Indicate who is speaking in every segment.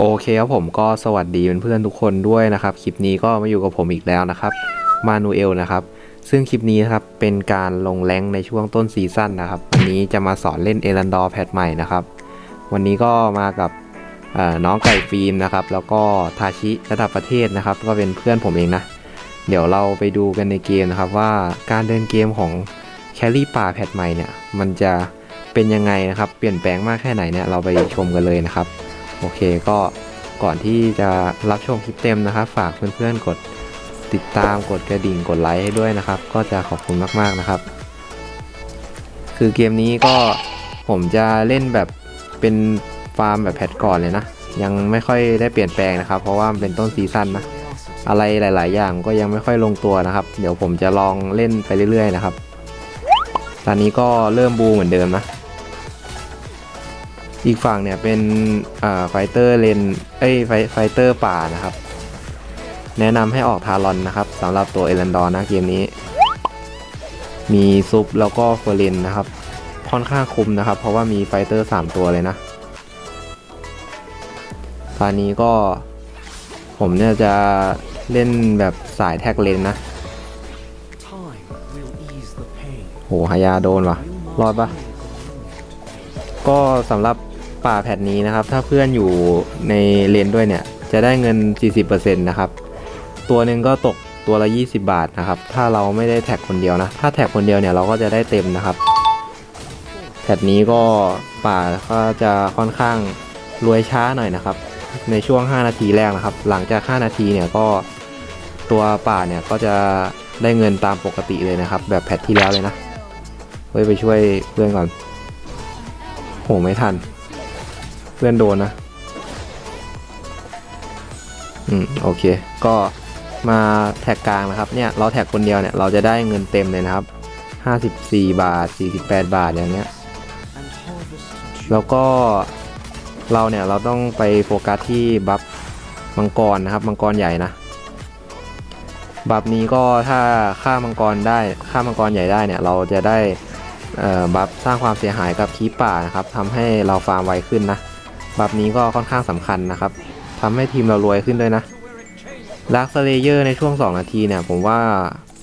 Speaker 1: โอเคครับผมก็สวัสดีเพื่อนๆทุกคนด้วยนะครับ คลิปนี้ก็มาอยู่กับผมอีกแล้วนะครับมานูเอลนะครับ ซึ่งคลิปนี้นะครับเป็นการลงแรงในช่วงต้นซีซั่นนะครับ วันนี้จะมาสอนเล่นเอรันดอร์แพทใหม่นะครับ วันนี้ก็มากับน้องไก่ฟิล์มนะครับ แล้วก็ทาชิระดับประเทศนะครับ ก็เป็นเพื่อนผมเองนะ เดี๋ยวเราไปดูกันในเกมนะครับว่าการเดินเกมของแคลรี่ป่าแพทใหม่เนี่ย มันจะเป็นยังไงนะครับ เปลี่ยนแปลงมากแค่ไหนเนี่ยเราไปชมกันเลยนะครับ โอเคก็ก่อนที่จะรับชมคลิปเต็มนะครับ ฝากเพื่อนๆกดติดตามกดกระดิ่งกดไลค์ให้ด้วยนะครับ ก็จะขอบคุณมากๆนะครับ คือเกมนี้ก็ผมจะเล่นแบบเป็นฟาร์มแบบแพทก่อนเลยนะ ยังไม่ค่อยได้เปลี่ยนแปลงนะครับ เพราะว่ามันเป็นต้นซีซั่นนะอะไรหลาย ๆ อย่างก็ยังไม่ค่อยลงตัวนะครับ เดี๋ยวผมจะลองเล่นไปเรื่อย ๆ นะครับ ตอนนี้ก็เริ่มบูเหมือนเดิมนะ อีกฝั่งเนี่ยเป็นไฟเตอร์เลนเอ้ยไฟไฟเตอร์ป่านะครับ แนะนำให้ออกทารอนนะครับสำหรับตัวเอรันดอร์นะเกมนี้ มีซุปแล้วก็เฟอร์เรนนะครับ ค่อนข้างคุ้มนะครับ เพราะว่ามีไฟเตอร์ 3 ตัวเลยนะตอนนี้ก็ผมเนี่ยจะเล่นแบบสายแท็กเลนนะโหฮายาโดนว่ะรอดปะก็สำหรับ ป่าแพทนี้นะครับ ถ้าเพื่อนอยู่ในเลนด้วยเนี่ย จะได้เงิน 40%นะครับ ตัวหนึ่งก็ตกตัวละ 20 บาทนะครับ ถ้าเราไม่ได้แท็กคนเดียวนะ ถ้าแท็กคนเดียวเนี่ยเราก็จะได้เต็มนะครับ แพทนี้ก็ป่าก็จะค่อนข้างรวยช้าหน่อยนะครับ ในช่วง 5 นาทีแรกนะครับ หลังจาก 5 นาทีเนี่ยก็ตัวป่าเนี่ยก็จะได้เงินตามปกติเลยนะครับ แบบแพทที่แล้วเลยนะ เฮ้ยไปช่วยเพื่อนก่อนโหไม่ทัน เพื่อนโดนนะ อืมโอเค ก็มาแท็กกลางนะครับเนี่ยเราแท็กคนเดียวเนี่ยเราจะได้เงินเต็มเลยนะครับ 54 บาท 48 บาทอย่างเงี้ย แล้วก็เราเนี่ยเราต้องไปโฟกัสที่บัฟมังกรนะครับ มังกรใหญ่นะบัฟนี้ก็ถ้าฆ่ามังกรได้ฆ่ามังกรใหญ่ได้เนี่ยเราจะได้บัฟสร้างความเสียหายกับคีป่านะครับทำให้เราฟาร์มไวขึ้นนะ บัฟนี้ก็ค่อนข้างสำคัญนะครับทำให้ทีมเรารวยขึ้นด้วยนะลากสเลเยอร์ในช่วง 2 นาทีเนี่ยผมว่า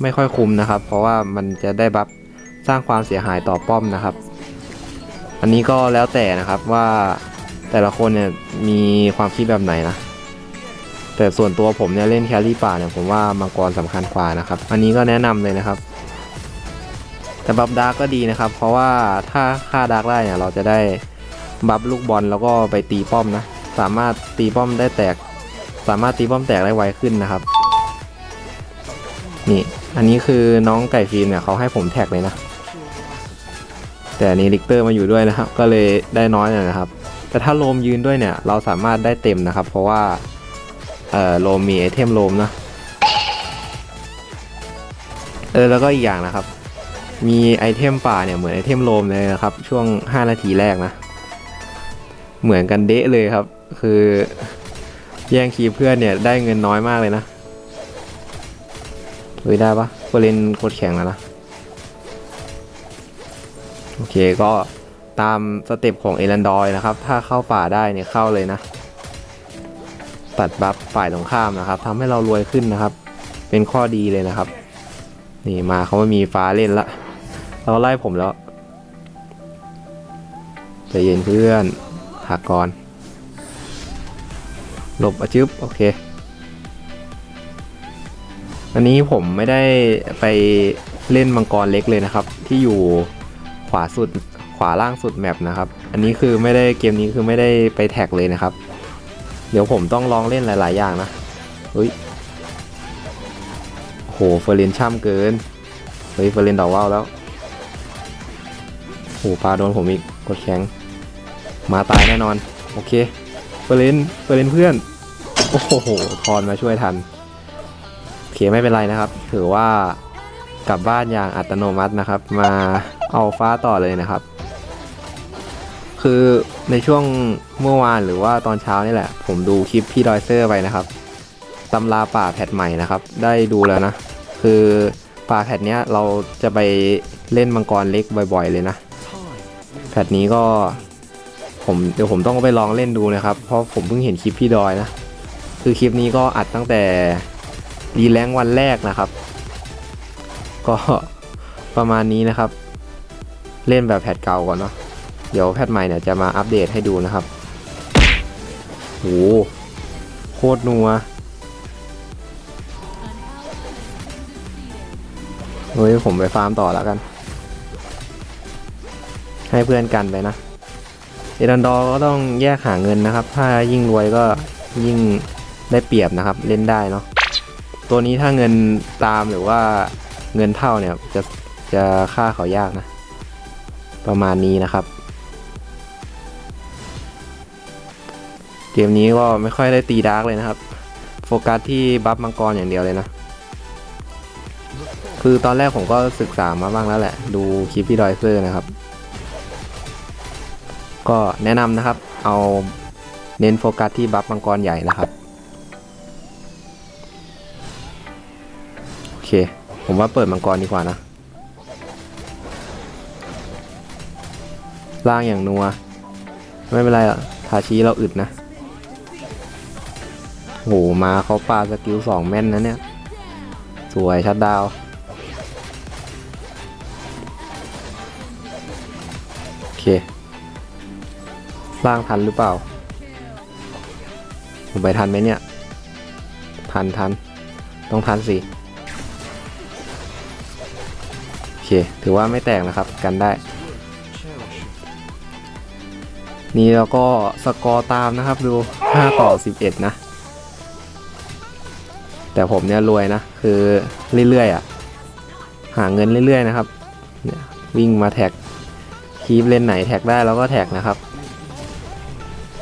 Speaker 1: ไม่ค่อยคุ้มนะครับ เพราะว่ามันจะได้บัฟสร้างความเสียหายต่อป้อมนะครับ อันนี้ก็แล้วแต่นะครับว่าแต่ละคนเนี่ยมีความคิดแบบไหนนะแต่ส่วนตัวผมเนี่ยเล่นแครี่ป่าเนี่ยผมว่ามังกรสำคัญกว่านะครับ อันนี้ก็แนะนำเลยนะครับ แต่บัฟดาร์กก็ดีนะครับ เพราะว่าถ้าฆ่าดาร์กได้เนี่ยเราจะได้ บัฟลูกบอลแล้วก็ไปตีป้อมนะ สามารถตีป้อมได้แตก สามารถตีป้อมแตกได้ไวขึ้นนะครับ นี่ อันนี้คือน้องไก่ฟิล์มเนี่ยเขาให้ผมแท็กเลยนะ แต่นี้ลิกเตอร์มาอยู่ด้วยนะครับ ก็เลยได้น้อยหน่อยนะครับ แต่ถ้าโลมยืนด้วยเนี่ย เราสามารถได้เต็มนะครับ เพราะว่าเออโลมมีไอเทมโลมนะ เออแล้วก็อีกอย่างนะครับ มีไอเทมป่าเนี่ยเหมือนไอเทมโลมเลยนะครับ ช่วง 5 นาทีแรกนะ เหมือนกันเดะเลยครับ คือแย่งคีเพื่อนเนี่ยได้เงินน้อยมากเลยนะเฮ้ยได้ปะโคเรนโคตรแข็งแล้วนะโอเคก็ตามสเต็ปของเอรันดอยนะครับ ถ้าเข้าป่าได้เนี่ยเข้าเลยนะ ตัดบัฟฝ่ายตรงข้ามนะครับทำให้เรารวยขึ้นนะครับ เป็นข้อดีเลยนะครับ นี่มาเขาไม่มีฟ้าเล่นละเราไล่ผมแล้วใจเย็นเพื่อน หักก่อนหลบอะจึ๊บโอเค อันนี้ผมไม่ได้ไปเล่นมังกรเล็กเลยนะครับ ที่อยู่ขวาสุดขวาล่างสุดแมปนะครับ อันนี้คือไม่ได้เกมนี้คือไม่ได้ไปแท็กเลยนะครับ เดี๋ยวผมต้องลองเล่นหลาย ๆ อย่างนะเฮ้ยโหเฟอร์เรนช่ำเกิน เฮ้ยเฟอร์เรนดอกว่าวแล้วโหปลาโดนผมอีกกดแข็ง มาตายแน่นอน โอเคเฟอร์เรนเฟอร์เรนเพื่อน โอ้โหทอนมาช่วยทัน โอเคไม่เป็นไรนะครับ ถือว่ากลับบ้านอย่างอัตโนมัตินะครับ มาเอาฟ้าต่อเลยนะครับ คือในช่วงเมื่อวานหรือว่าตอนเช้านี่แหละ ผมดูคลิปพี่ดอยเซอร์ไปนะครับตำราป่าแพทใหม่นะครับ ได้ดูแล้วนะ คือป่าแพทเนี้ยเราจะไปเล่นมังกรเล็กบ่อย ๆ เลยนะ แพทนี้ก็ ผมเดี๋ยวผมต้องไปลองเล่นดูนะครับ เพราะผมเพิ่งเห็นคลิปพี่ดอยนะ คือคลิปนี้ก็อัดตั้งแต่รีแลงวันแรกนะครับ ก็ประมาณนี้นะครับ เล่นแบบแพทเก่าก่อนเนาะเดี๋ยวแพทใหม่เนี่ยจะมาอัปเดตให้ดูนะครับโหโคตรนัวเฮ้ยผมไปฟาร์มต่อแล้วกัน ให้เพื่อนกันไปนะ เอรันดอร์ก็ต้องแยกหาเงินนะครับ ถ้ายิ่งรวยก็ยิ่งได้เปรียบนะครับ เล่นได้เนาะตัวนี้ถ้าเงินตามหรือว่าเงินเท่าเนี่ยจะจะฆ่าเขายากนะ ประมาณนี้นะครับ เกมนี้ก็ไม่ค่อยได้ตีดาร์กเลยนะครับ โฟกัสที่บัฟมังกรอย่างเดียวเลยนะ คือตอนแรกผมก็ศึกษามาบ้างแล้วแหละ ดูคลิปพี่ดอยเซอร์นะครับ ก็แนะนำนะครับ เอาเน้นโฟกัสที่บัฟมังกรใหญ่นะครับ โอเค ผมว่าเปิดมังกรดีกว่านะ ล่างอย่างนัว ไม่เป็นไรหรอกทาชีเราอึดนะโหมาเขาปาสกิลสองแม่นนะเนี่ย สวยชัดดาว ล่างทันหรือเปล่า ผมไปทันไหมเนี่ย ทันทัน ต้องทันสิ โอเค ถือว่าไม่แตกนะครับ กันได้ นี่แล้วก็สกอร์ตามนะครับดู 5 ต่อ 11 นะ แต่ผมเนี่ยรวยนะ คือเรื่อยๆอะ หาเงินเรื่อยๆนะครับเนี่ยวิ่งมาแท็กคีบเลนไหนแท็กได้แล้วก็แท็กนะครับ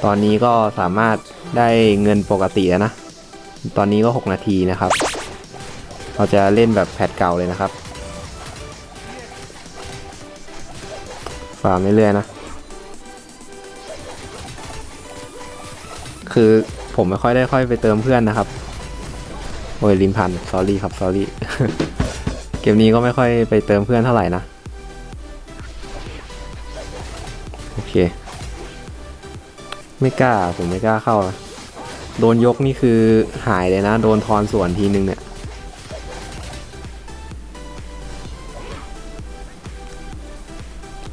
Speaker 1: ตอนนี้ก็สามารถได้เงินปกติแล้วนะ ตอนนี้ก็ 6 นาทีนะครับ เราจะเล่นแบบแพทเก่าเลยนะครับ ฟาร์มเรื่อยๆนะ คือผมไม่ค่อยได้ค่อยไปเติมเพื่อนนะครับ โอ้ยลิมพันสอรี่ครับสอรี่ เกมนี้ก็ไม่ค่อยไปเติมเพื่อนเท่าไหร่นะ โอเค ไม่กล้าผมไม่กล้าเข้า โดนยกนี่คือหายเลยนะ โดนทอนส่วนทีนึงเนี่ย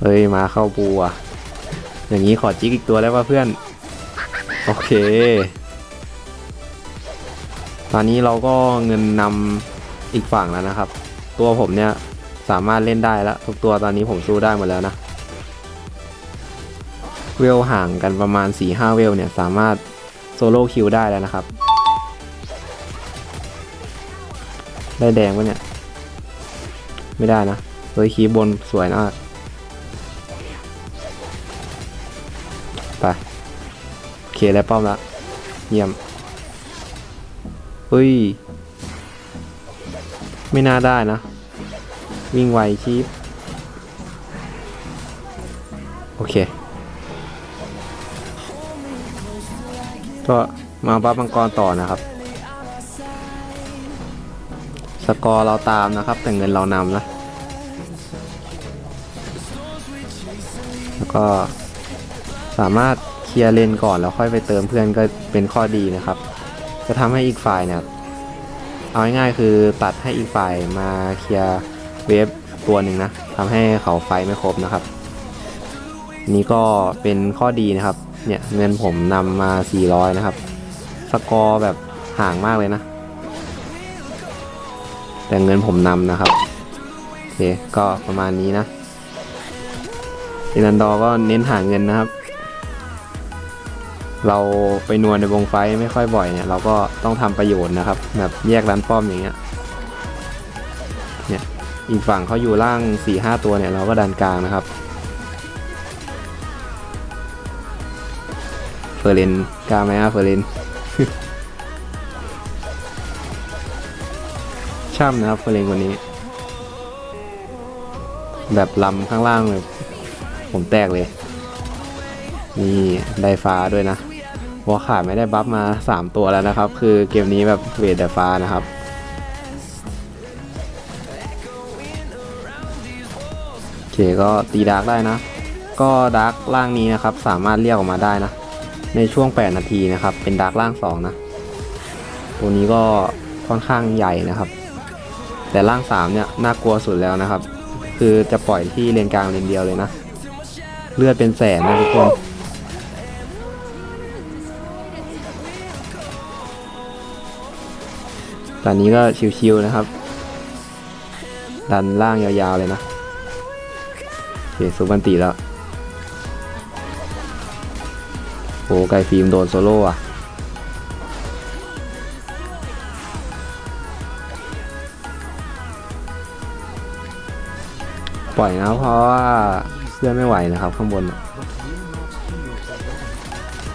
Speaker 1: เฮ้ยมาเข้าปูอะอย่างนี้ขอจิกอีกตัวได้ป่ะเพื่อน โอเค ตอนนี้เราก็เงินนำอีกฝั่งแล้วนะครับ ตัวผมเนี่ยสามารถเล่นได้แล้ว ทุกตัวตอนนี้ผมสู้ได้หมดแล้วนะ เวลห่างกันประมาณ 4-5 เวลเนี่ย สามารถโซโล่คิวได้แล้วนะครับ ได้แดงปะเนี่ย ไม่ได้นะเฮ้ยคีบนสวยมาไปโอเคได้วป้อมล้วเยี่ยมเฮ้ย ไม่น่าได้นะ วิ่งไวชีพโอเค ก็มาบัฟมังกรต่อนะครับ สกอร์เราตามนะครับ แต่เงินเรานำนะแล้วก็สามารถเคลียร์เลนก่อนแล้วค่อยไปเติมเพื่อนก็เป็นข้อดีนะครับ จะทำให้อีกฝ่ายเนี่ยเอาง่ายๆคือตัดให้อีกฝ่ายมาเคลียร์เวฟตัวหนึ่งนะทำให้เขาไฟไม่ครบนะครับ นี่ก็เป็นข้อดีนะครับ เนี่ยเงินผมนำมา 400 นะครับ สกอร์แบบห่างมากเลยนะ แต่เงินผมนำนะครับ โอเค ก็ประมาณนี้นะเอนันดอร์ก็เน้นหาเงินนะครับ เราไปนวลในวงไฟไม่ค่อยบ่อยเนี่ย เราก็ต้องทำประโยชน์นะครับ แบบแยกร้านป้อมอย่างเงี้ย เนี่ย อีกฝั่งเขาอยู่ล่าง4ี่ห้าตัวเนี่ยเราก็ดันกลางนะครับ เฟอร์เรนกล้าไหมอะเฟอร์เรนช่ำนะครับเฟอร์เรนคนนี้ แบบลำข้างล่างเลยผมแตกเลย นี่ได้ฟ้าด้วยนะวอขาดไม่ได้บัฟมา 3 ตัวแล้วนะครับ คือเกมนี้แบบเวทแต่ฟ้านะครับโอเคก็ตีดาร์กได้นะ ก็ดาร์กล่างนี้นะครับ สามารถเรียกออกมาได้นะ ในช่วง 8 นาทีนะครับ เป็นดาร์กล่าง 2 นะ ตัวนี้ก็ค่อนข้างใหญ่นะครับ แต่ล่าง 3 เนี่ย น่ากลัวสุดแล้วนะครับ คือจะปล่อยที่เลนกลางเลนเดียวเลยนะ เลือดเป็นแสนนะทุกคนตอนนี้ก็ชิวๆนะครับ ดันล่างยาวๆเลยนะ โอเคซุบันติแล้ว อ้ไก่ฟิล์มโดนโซโล่อะปล่อยนะเพราะว่าเพื่อนไม่ไหวนะครับข้างบน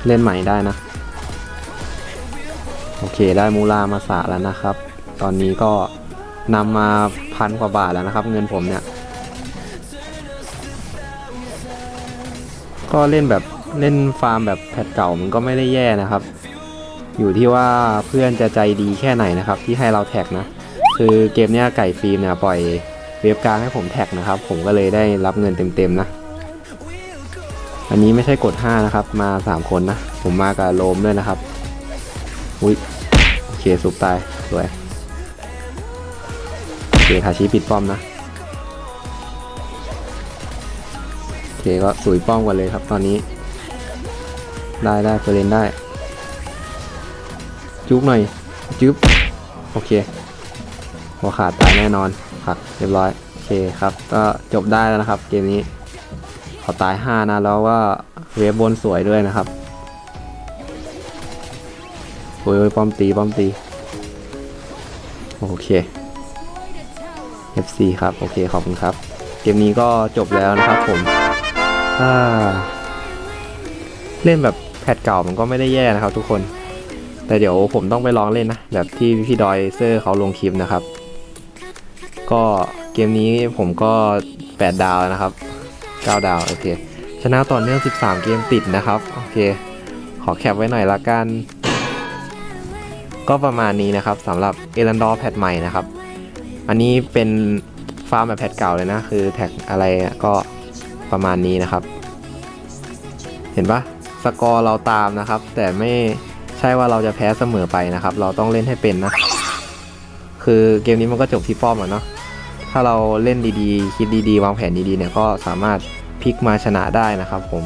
Speaker 1: เล่นใหม่ได้นะ โอเคได้มูลามาสะแล้วนะครับ ตอนนี้ก็นำมาพันกว่าบาทแล้วนะครับ เงินผมเนี่ย ก็เล่นแบบ เล่นฟาร์มแบบแพทเก่ามันก็ไม่ได้แย่นะครับ อยู่ที่ว่าเพื่อนจะใจดีแค่ไหนนะครับ ที่ให้เราแท็กนะ คือเกมเนี้ยไก่ฟิล์มเนี่ยปล่อยเว็บกลางให้ผมแท็กนะครับ ผมก็เลยได้รับเงินเต็มๆนะ อันนี้ไม่ใช่กด 5 นะครับ มา 3 คนนะ ผมมากับโลมด้วยนะครับอุ้ยโอเคสุกตายสวยโอเคทาชิปิดป้อมนะโอเคก็สุยป้อมกันเลยครับตอนนี้ ได้ได้เฟรนได้ จุ๊บหน่อย จุ๊บ โอเค หัวขาดตายแน่นอนผักเรียบร้อย โอเคครับ ก็จบได้แล้วนะครับ เกมนี้ ขอตาย 5 นะแล้วว่าเวฟบนสวยด้วยนะครับโอ้ยป้อมตีป้อมตี โอเค FC ครับ โอเค ขอบคุณครับ เกมนี้ก็จบแล้วนะครับผม อ่า เล่นแบบแพทเก่ามันก็ไม่ได้แย่นะครับทุกคน แต่เดี๋ยวผมต้องไปลองเล่นนะ แบบที่พี่ดอยเซอร์เขาลงคลิปนะครับ ก็เกมนี้ผมก็ 8 ดาวนะครับ 9 ดาว โอเค ชนะต่อเนื่อง 13 เกมติดนะครับ โอเค ขอแคปไว้หน่อยละกัน ก็ประมาณนี้นะครับสำหรับเอรันดอร์แพทใหม่นะครับ อันนี้เป็นฟาร์มแบบแพทเก่าเลยนะ คือแท็กอะไรก็ประมาณนี้นะครับ เห็นปะ สกอร์เราตามนะครับ แต่ไม่ใช่ว่าเราจะแพ้เสมอไปนะครับ เราต้องเล่นให้เป็นนะ คือเกมนี้มันก็จบที่ป้อมอะเนาะถ้าเราเล่นดีๆ คิดดีๆ วางแผนดีๆเนี่ยก็สามารถพลิกมาชนะได้นะครับผม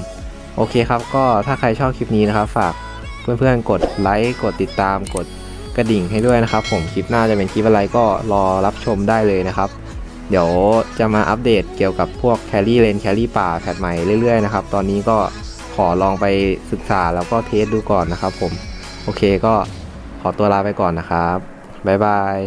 Speaker 1: โอเคครับ ก็ถ้าใครชอบคลิปนี้นะครับ ฝากเพื่อนๆ กดไลค์ กดติดตาม กดกระดิ่งให้ด้วยนะครับ ผม คลิปหน้าจะเป็นคลิปอะไรก็รอรับชมได้เลยนะครับ เดี๋ยวจะมาอัปเดตเกี่ยวกับพวกแครี่เลนแครี่ป่าแพทใหม่เรื่อยๆนะครับ ตอนนี้ก็ อลองไปศึกษาแล้วก็เทสดูก่อนนะครับผม โอเคก็ขอตัวลาไปก่อนนะครับ บ๊ายบาย